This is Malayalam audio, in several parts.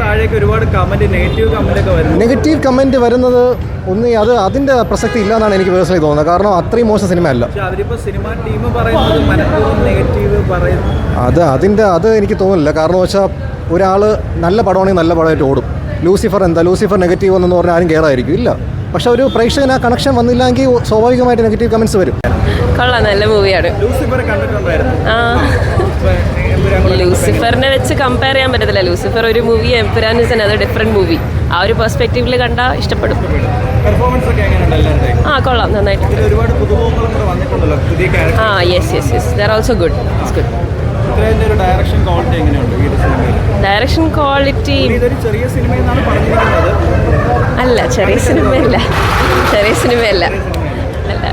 താഴേക്ക് ഒരുപാട് കമന്റ് നെഗറ്റീവ് കമന്റ് ഒക്കെ വരുന്നു. നെഗറ്റീവ് കമന്റ് വരുന്നത് ഒന്ന് അത് അതിന്റെ പ്രസക്തി ഇല്ല എന്നാണ് എനിക്ക് പേഴ്സണലി തോന്നുന്നത്. കാരണം അത്രയും മോശം പക്ഷെ അവരിപ്പോ സിനിമ ടീം പറയുന്നത് മനഃപൂർവം നെഗറ്റീവ് പറയുന്നു. അത് അതിന്റെ അത് എനിക്ക് തോന്നുന്നില്ല. കാരണം വെച്ചാൽ ഒരാൾ നല്ല പടമാണെങ്കിൽ നല്ല പടമായിട്ട് ഓടും. ലൂസിഫർ എന്താ? ലൂസിഫർ നെഗറ്റീവ് എന്ന് പറഞ്ഞാൽ ആരും കയറായിരിക്കും ഇല്ല. പക്ഷെ ഒരു പ്രേക്ഷകന് ആ കണക്ഷൻ വന്നില്ലെങ്കിൽ സ്വാഭാവികമായിട്ട് നെഗറ്റീവ് കമന്റ്സ് വരും. കൊള്ളാം. നല്ല മൂവിയാണ് ലൂസിഫർ കണ്ടിട്ടുണ്ടായിരുന്നു. ലൂസിഫറിനെ വെച്ച് കമ്പയർ ചെയ്യാൻ പറ്റത്തില്ല. ലൂസിഫർ ഒരു മൂവി എംപുരാൻ ഇസ് അത് ഡിഫറെന്റ് മൂവി ആ ഒരു പെർസ്പെക്റ്റീവിൽ കണ്ടാൽ ഇഷ്ടപ്പെടും. ആ കൊള്ളാം. നന്നായിട്ട്. ആ yes yes yes there also good it's good direction quality അല്ല ചെറിയ സിനിമയല്ല ചെറിയ സിനിമയല്ല അല്ല.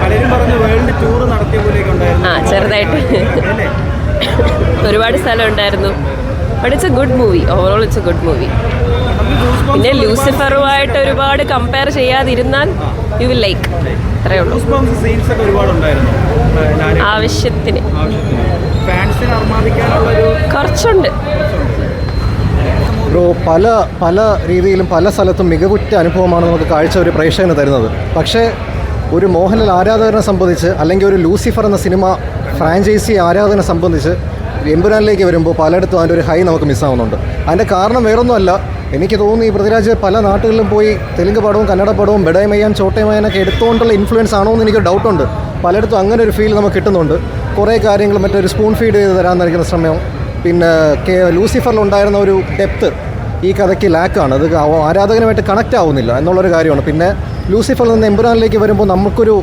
പലരും പറഞ്ഞു വേൾഡ് ടൂർ ചെറുതായിട്ട്. ഒരുപാട് സ്ഥലം ഉണ്ടായിരുന്നു but it's a good movie overall it's a good movie പിന്നെ ലൂസിഫറുമായിട്ട് ഒരുപാട് കമ്പയർ ചെയ്യാതിരുന്നാൽ യു വിൽ ലൈക്ക് അത്രയേ ഉള്ളൂ. Goosebumps scenes ഒക്കെ ഒരുപാട് ഉണ്ടായിരുന്നു ആവശ്യത്തിന്. കുറച്ചുണ്ട്. ബ്രോ പല പല രീതിയിലും പല സ്ഥലത്തും മികവുറ്റ അനുഭവമാണ് നമുക്ക് കാഴ്ച ഒരു പ്രേക്ഷകന് തരുന്നത്. പക്ഷേ ഒരു മോഹൻലാൽ ആരാധകനെ സംബന്ധിച്ച് അല്ലെങ്കിൽ ഒരു ലൂസിഫർ എന്ന സിനിമ ഫ്രാഞ്ചൈസി ആരാധന സംബന്ധിച്ച് എമ്പുരാനിലേക്ക് വരുമ്പോൾ പലയിടത്തും അതിന്റെ ഒരു ഹൈ നമുക്ക് മിസ്സാവുന്നുണ്ട്. അതിന്റെ കാരണം വേറൊന്നുമല്ല എനിക്ക് തോന്നുന്നു ഈ പൃഥ്വിരാജ് പല നാട്ടുകളിലും പോയി തെലുങ്ക് പടവും കന്നഡ പടവും ബെഡയമയ്യാൻ ചോട്ടയമയ്യാനൊക്കെ എടുത്തുകൊണ്ടുള്ള ഇൻഫ്ലുവൻസ് ആണോ എന്ന് എനിക്ക് ഡൗട്ടുണ്ട് പലയിടത്തും അങ്ങനെ ഒരു ഫീൽ നമുക്ക് കിട്ടുന്നുണ്ട്. കുറേ കാര്യങ്ങൾ മറ്റൊരു സ്പൂൺ ഫീഡ് ചെയ്ത് തരാൻ നിൽക്കുന്ന ശ്രമം പിന്നെ കെ ലൂസിഫറിലുണ്ടായിരുന്ന ഒരു ഡെപ്ത്ത് ഈ കഥയ്ക്ക് ലാക്കാണ് അത് ആരാധകനുമായിട്ട് കണക്റ്റ് ആവുന്നില്ല എന്നുള്ളൊരു കാര്യമാണ്. പിന്നെ ലൂസിഫറിൽ നിന്ന് എമ്പുരാനിലേക്ക് വരുമ്പോൾ നമുക്കൊരു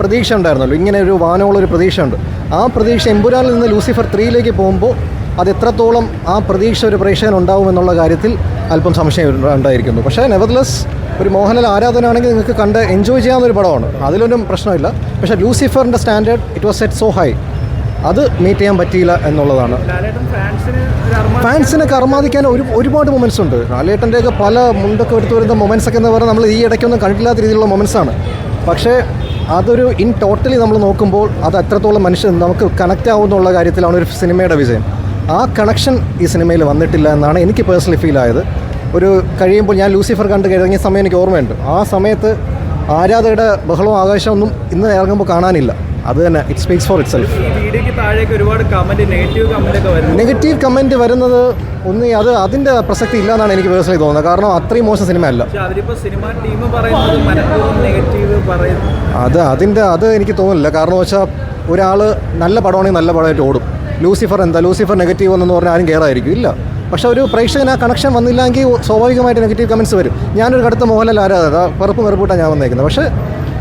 പ്രതീക്ഷ ഉണ്ടായിരുന്നല്ലോ ഇങ്ങനെ ഒരു വാനമുള്ളൊരു പ്രതീക്ഷയുണ്ട്. ആ പ്രതീക്ഷ എമ്പുരാനിൽ നിന്ന് ലൂസിഫർ ത്രീയിലേക്ക് പോകുമ്പോൾ അത് എത്രത്തോളം ആ പ്രതീക്ഷ ഒരു പ്രേക്ഷകൻ ഉണ്ടാവും എന്നുള്ള കാര്യത്തിൽ അല്പം സംശയം ഉണ്ടായിരിക്കുന്നു. പക്ഷേ നെവർലെസ് ഒരു മോഹൻലാൽ ആരാധനയാണെങ്കിൽ നിങ്ങൾക്ക് കണ്ട് എൻജോയ് ചെയ്യാവുന്ന ഒരു പടമാണ്. അതിലൊന്നും പ്രശ്നമില്ല. പക്ഷേ ലൂസിഫറിന്റെ standard it was set so high അത് മീറ്റ് ചെയ്യാൻ പറ്റിയില്ല എന്നുള്ളതാണ്. ഫാൻസിന് കർമാദിക്കാൻ ഒരു ഒരുപാട് മൊമെന്റ്സ് ഉണ്ട്. ലാലേട്ടന്റെയൊക്കെ പല മുണ്ടൊക്കെ എടുത്തു വരുന്ന മൊമെന്റ്സ് ഒക്കെ എന്ന് പറഞ്ഞാൽ നമ്മൾ ഈ ഇടയ്ക്കൊന്നും കണ്ടില്ലാത്ത രീതിയിലുള്ള മൊമെൻസ് ആണ്. പക്ഷേ അതൊരു ഇൻ ടോട്ടലി നമ്മൾ നോക്കുമ്പോൾ അത് എത്രത്തോളം മനുഷ്യൻ നമുക്ക് കണക്റ്റ് ആവുന്നുള്ള കാര്യത്തിലാണ് ഒരു സിനിമയുടെ വിജയം. ആ കണക്ഷൻ ഈ സിനിമയിൽ വന്നിട്ടില്ല എന്നാണ് എനിക്ക് പേഴ്സണലി ഫീൽ ആയത്. ഒരു കഴിയുമ്പോൾ ഞാൻ ലൂസിഫർ കണ്ട് കഴിഞ്ഞ സമയം എനിക്ക് ഓർമ്മയുണ്ട്. ആ സമയത്ത് ആരാധകരുടെ ബഹളവും ആകാശമൊന്നും ഇന്ന് ഇറങ്ങുമ്പോൾ കാണാനില്ല. അത് തന്നെ. It speaks for itself negative comment വരുന്നത് ഒന്ന് അത് അതിന്റെ പ്രസക്തി ഇല്ല എന്നാണ് എനിക്ക് പേഴ്സണലി തോന്നുന്നത്. കാരണം അത്രയും മോശം സിനിമ അല്ല. അത് അതിന്റെ അത് എനിക്ക് തോന്നുന്നില്ല. കാരണം വെച്ചാൽ ഒരാൾ നല്ല പടമാണെങ്കിൽ നല്ല പടമായിട്ട് ഓടും. ലൂസിഫർ എന്താ? ലൂസിഫർ നെഗറ്റീവ് എന്ന് പറഞ്ഞാൽ ആരും കയറായിരിക്കും ഇല്ല. പക്ഷേ ഒരു പ്രേക്ഷകന് ആ കണക്ഷൻ വന്നില്ലെങ്കിൽ സ്വാഭാവികമായിട്ട് നെഗറ്റീവ് കമൻസ് വരും. ഞാനൊരു കടുത്ത മോഹൻലാൽ ആരാധക പറപ്പ് മെറുപ്പൂട്ടാണ് ഞാൻ വന്നേക്കുന്നത്. പക്ഷേ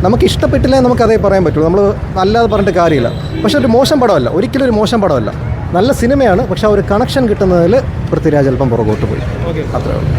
നമുക്ക് ഇഷ്ടപ്പെട്ടില്ല നമുക്ക് അതേ പറയാൻ പറ്റുള്ളൂ. നമ്മൾ അല്ലാതെ പറഞ്ഞിട്ട് കാര്യമില്ല. പക്ഷേ ഒരു മോശം പടമല്ല. ഒരിക്കലും ഒരു മോശം പടമല്ല. നല്ല സിനിമയാണ് പക്ഷേ ആ ഒരു കണക്ഷൻ കിട്ടുന്നതിൽ പൃഥ്വിരാജ് അല്പം പുറകോട്ട് പോയി. ഓക്കെ. അത്രേ ഉള്ളൂ.